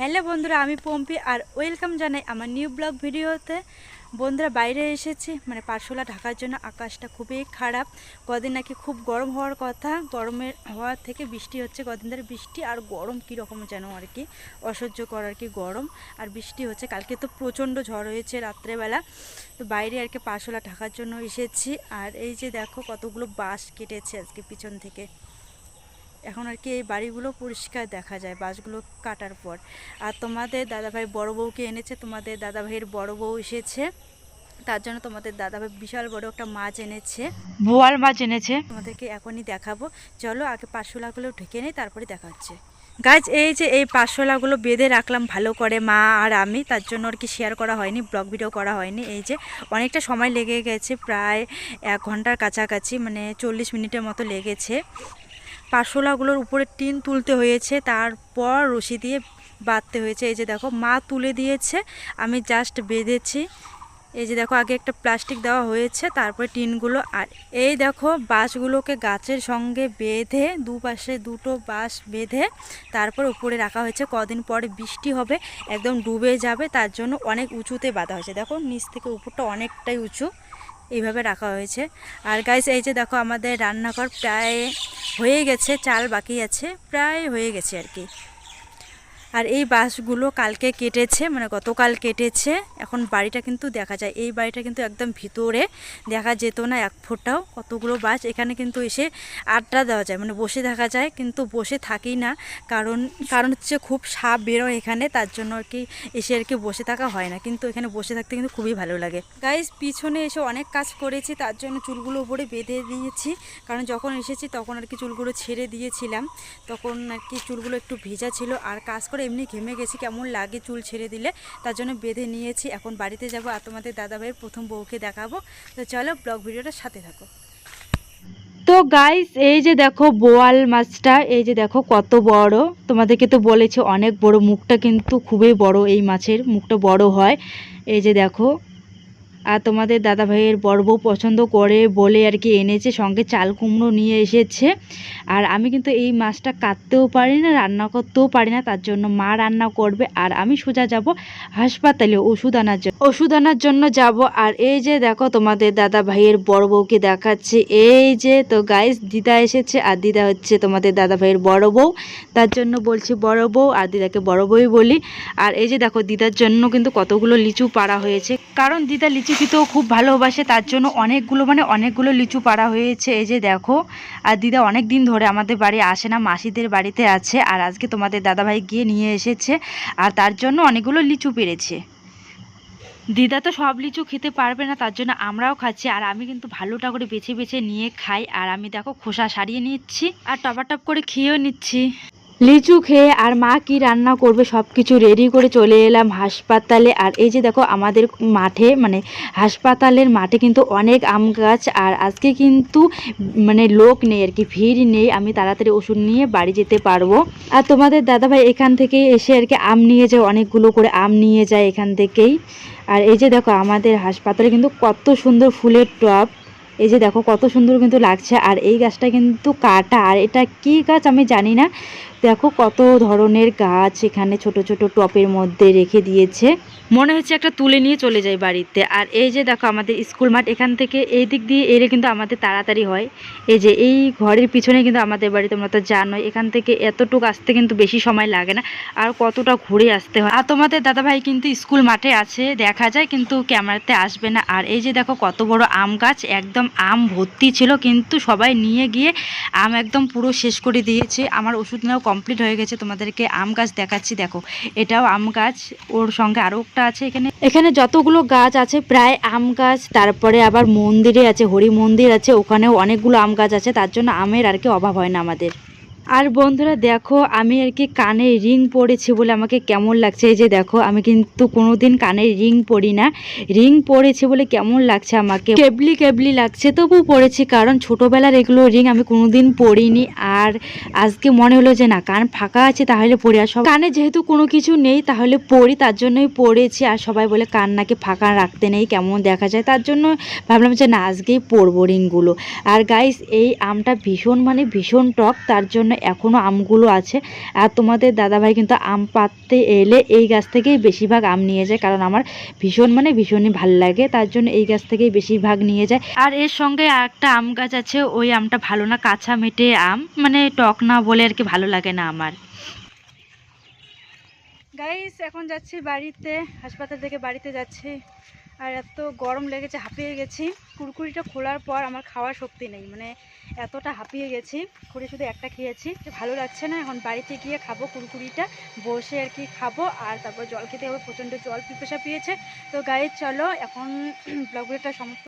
Hello বন্ধুরা, আমি পম্পি আর welcome জানাই আমার নিউ ব্লগ ভিডিওতে। বন্ধুরা, বাইরে এসেছি মানে পারশোলা ঢাকার জন্য আকাশটা খুবই খারাপ। কদিন নাকি খুব গরম হওয়ার কথা, গরমের হওয়ার থেকে বৃষ্টি হচ্ছে, কদিন ধরে বৃষ্টি আর গরম কীরকম যেন আর কি অসহ্য করার কি গরম। আর বৃষ্টি হচ্ছে, কালকে তো প্রচণ্ড ঝড় হয়েছে রাত্রেবেলা, তো বাইরে আর কি পারশোলা ঢাকার জন্য এসেছি। আর এই যে দেখো কতগুলো বাস কেটেছে আজকে পিছন থেকে। এখন আর কি এই বাড়িগুলো পরিষ্কার দেখা যায় বাসগুলো কাটার পর। আর তোমাদের দাদাভাই বড় বউকে এনেছে তোমাদের দাদাভাইয়ের বড় বউ এসেছে। তার জন্য তোমাদের দাদাভাই বিশাল বড় একটা মাছ এনেছে। বোয়াল মাছ এনেছে। তোমাদেরকে এখনই দেখাবো। চলো আগে পাঁচশোলাগুলো ঢেকে নেই তারপরে দেখা হচ্ছে। গাছ এই যে এই পাঁচশোলাগুলো বেঁধে রাখলাম ভালো করে মা আর আমি তার জন্য আর কি শেয়ার করা হয়নি ব্লগ ভিডিও করা হয়নি। এই যে অনেকটা সময় লেগে গেছে প্রায় এক ঘণ্টার কাছাকাছি মানে চল্লিশ মিনিটের মতো লেগেছে। পাশোলাগুলোর উপরে টিন তুলতে হয়েছে, তারপর রশি দিয়ে বাঁধতে হয়েছে। এই যে দেখো, মা তুলে দিয়েছে, আমি জাস্ট বেঁধেছি। এই যে দেখো, আগে একটা প্লাস্টিক দেওয়া হয়েছে, তারপরে টিনগুলো। আর এই দেখো, বাঁশগুলোকে গাছের সঙ্গে বেঁধে, দুপাশে দুটো বাঁশ বেঁধে, তারপর উপরে রাখা হয়েছে। কদিন পরে বৃষ্টি হবে, একদম ডুবে যাবে, তার জন্য অনেক উঁচুতে বাঁধা হয়েছে। দেখো, নিচ থেকে উপরটা অনেকটাই উঁচু, এইভাবে রাখা হয়েছে। আর গাইস এই যে দেখো, আমাদের রান্নাঘর প্রায় হয়ে গেছে চাল বাকি আছে প্রায় হয়ে গেছে আর কি। আর এই বাঁশগুলো কালকে কেটেছে মানে গতকাল কেটেছে। এখন বাড়িটা কিন্তু দেখা যায়, এই বাড়িটা কিন্তু একদম ভিতরে। দেখা যেত না এক ফোঁটাও কতগুলো বাস। এখানে কিন্তু এসে আড্ডা দেওয়া যায় মানে বসে থাকা যায়, কিন্তু বসে থাকি না। কারণ কারণ হচ্ছে খুব সাপ বেরোয় এখানে, তার জন্য আর কি এসে আর কি বসে থাকা হয় না। কিন্তু এখানে বসে থাকতে কিন্তু খুবই ভালো লাগে। গাইজ পিছনে এসে অনেক কাজ করেছি, তার জন্য চুলগুলো উপরে বেঁধে দিয়েছি। কারণ যখন এসেছি তখন আর কি চুলগুলো ছেড়ে দিয়েছিলাম। তখন আর কি চুলগুলো একটু ভেজা ছিল, আর কাজ এমনি ঘেমে গেছি, কেমন লাগে চুল ছেড়ে দিলে? তার জন্য বেঁধে নিয়েছি। এখন বাড়িতে যাব আর তোমাদের দাদাভাইয়ের প্রথম বউকে দেখাবো। তো চলো ব্লগ ভিডিওটার সাথে থাকো। তো গাইস এই যে দেখো বোয়াল মাছটা, এই যে দেখো কত বড়। তোমাদেরকে তো বলেছে, অনেক বড়। মুখটা কিন্তু খুবই বড় এই মাছের, মুখটা বড় হয়। এই যে দেখো আর তোমাদের দাদা ভাইয়ের বড় বউ পছন্দ করে বলে আর কি এনেছে, সঙ্গে চাল কুমড়ো নিয়ে এসেছে। আর আমি কিন্তু এই মাছটা কাটতেও পারি না, রান্না করতেও পারি না, তার জন্য মা রান্না করবে। আর আমি সোজা যাব হাসপাতালে ওষুধ আনার জন্য। ওষুধ আনার জন্য যাব। আর এই যে দেখো তোমাদের দাদা ভাইয়ের বড় বউকে দেখাচ্ছে। এই যে তো গাইস দিদা এসেছে আর দিদা হচ্ছে তোমাদের দাদা ভাইয়ের বড় বউ। তার জন্য বলছি বড় বউ আর দিদাকে বড় বউই বলি। আর এই যে দেখো দিদার জন্য কিন্তু কতগুলো লিচু পাড়া হয়েছে। কারণ দিদা লিচু খেতেও খুব ভালোবাসে, তার জন্য অনেকগুলো মানে অনেকগুলো লিচু পাড়া হয়েছে। এই যে দেখো, আর দিদা অনেক দিন ধরে আমাদের বাড়ি আসে না, মাসিদের বাড়িতে আছে, আর আজকে তোমাদের দাদাভাই গিয়ে নিয়ে এসেছে, আর তার জন্য অনেকগুলো লিচু পেরেছে দিদা তো সব লিচু খেতে পারবে না, তার জন্য আমরাও খাচ্ছি, আর আমি কিন্তু ভালোটা করে বেছে বেছে নিয়ে খাই, আর আমি দেখো খোসা সারিয়ে নিচ্ছি, আর টপাটপ করে খেয়েও নিচ্ছি। লিচু খেয়ে আর মা কি রান্না করবে সব কিছু রেডি করে চলে এলাম হাসপাতালে। আর এই যে দেখো, আমাদের মাঠে মানে হাসপাতালের মাঠে কিন্তু অনেক আম গাছ, আর আজকে কিন্তু মানে লোক নেই আর কি, ভিড় নেই। আমি তাড়াতাড়ি ওষুধ নিয়ে বাড়ি যেতে পারব। আর তোমাদের দাদাভাই এখান থেকে এসে আর কি আম নিয়ে যায়, অনেকগুলো করে আম নিয়ে যায় এখান থেকেই। আর এই যে দেখো, আমাদের হাসপাতালে কিন্তু কত সুন্দর ফুলের টব। এই যে দেখো, কত সুন্দর কিন্তু লাগছে। আর এই গাছটা কিন্তু কাটা। আর এটা কি গাছ আমি জানি না। দেখো কত ধরনের গাছ এখানে ছোট ছোট টপের মধ্যে রেখে দিয়েছে। মনে হচ্ছে একটা তুলে নিয়ে চলে যায় বাড়িতে। আর এই যে দেখো আমাদের স্কুল মাঠ, এখান থেকে এই দিক দিয়ে এলে কিন্তু আমাদের তাড়াতাড়ি হয়। এই যে এই ঘরের পিছনে কিন্তু আমাদের বাড়ি, তোমরা তো জানো এখান থেকে এতটুকু আসতে কিন্তু বেশি সময় লাগে না। আর কতটা ঘুরে আসতে হয়। আর তোমাদের দাদাভাই কিন্তু স্কুল মাঠে আছে, দেখা যায়, কিন্তু ক্যামেরাতে আসবে না। আর এই যে দেখো কত বড় আম গাছ, একদম আম ভর্তি ছিল, কিন্তু সবাই নিয়ে গিয়ে আম একদম পুরো শেষ করে দিয়েছে। আমার ওষুধ নেওয়া কমপ্লিট হয়ে গেছে, তোমাদেরকে আম গাছ দেখাচ্ছি, দেখো। এটাও আম গাছ, ওর সঙ্গে আরও একটা আছে এখানে। এখানে যতগুলো গাছ আছে, প্রায় আম গাছ, তারপরে আবার মন্দিরে আছে হরি মন্দির আছে, ওখানেও অনেকগুলো আম গাছ আছে, তার জন্য আমের আর কি অভাব হয় না আমাদের। আর বন্ধুরা দেখো, আমি আর কি কানে রিং পরেছি বলে আমাকে কেমন লাগছে? এই যে দেখো, আমি কিন্তু কোনোদিন কানে রিং পরি না। রিং পরেছি বলে কেমন লাগছে আমাকে? কেবলি কেবলি লাগছে তবু পরেছি, কারণ ছোটোবেলার এগুলো রিং আমি কোনোদিন পরিনি। আর আজকে মনে হলো যে, না, কান ফাঁকা আছে, তাহলে পরি। আর কানে যেহেতু কোনো কিছু নেই, তাহলে পরি, তার জন্যই পরেছি। আর সবাই বলে, কান নাকি ফাঁকা, রাখতে নেই, কেমন দেখা যায়? তার জন্য ভাবলাম যে, না, আজকেই পরবো রিংগুলো। আর গাইস এই আমটা ভীষণ মানে ভীষণ টক, তার জন্য এখনও আমগুলো আছে। আর তোমাদের দাদাভাই কিন্তু আম পাততে এলে এই গাছ থেকেই বেশিরভাগ আম নিয়ে যায়, কারণ আমার ভীষণ মানে ভীষণই ভালো লাগে, তার জন্য এই গাছ থেকেই বেশিরভাগ নিয়ে যায়। আর এর সঙ্গে একটা আম গাছ আছে, ওই আমটা ভালো না, কাঁচা মেটে আম মানে টক না বলে আর কি ভালো লাগে না আমার। গাইস এখন যাচ্ছি বাড়িতে, হাসপাতাল থেকে বাড়িতে যাচ্ছি। আর এত গরম লেগেছে, হাঁপিয়ে গেছি। কুরকুরিটা খোলার পর আমার খাওয়ার শক্তি নেই মানে এতটা হাঁপিয়ে গেছি। করে শুধু একটা খেয়েছি ভালো লাগছে না। এখন বাড়িতে গিয়ে খাব কুরকুরিটা, বসে আর কি খাব, আর তারপর জল খেতে হবে, প্রচণ্ড জল পিপাসা পেয়েছে। তো গায়ে চলো, এখন ব্লগটা সমস্ত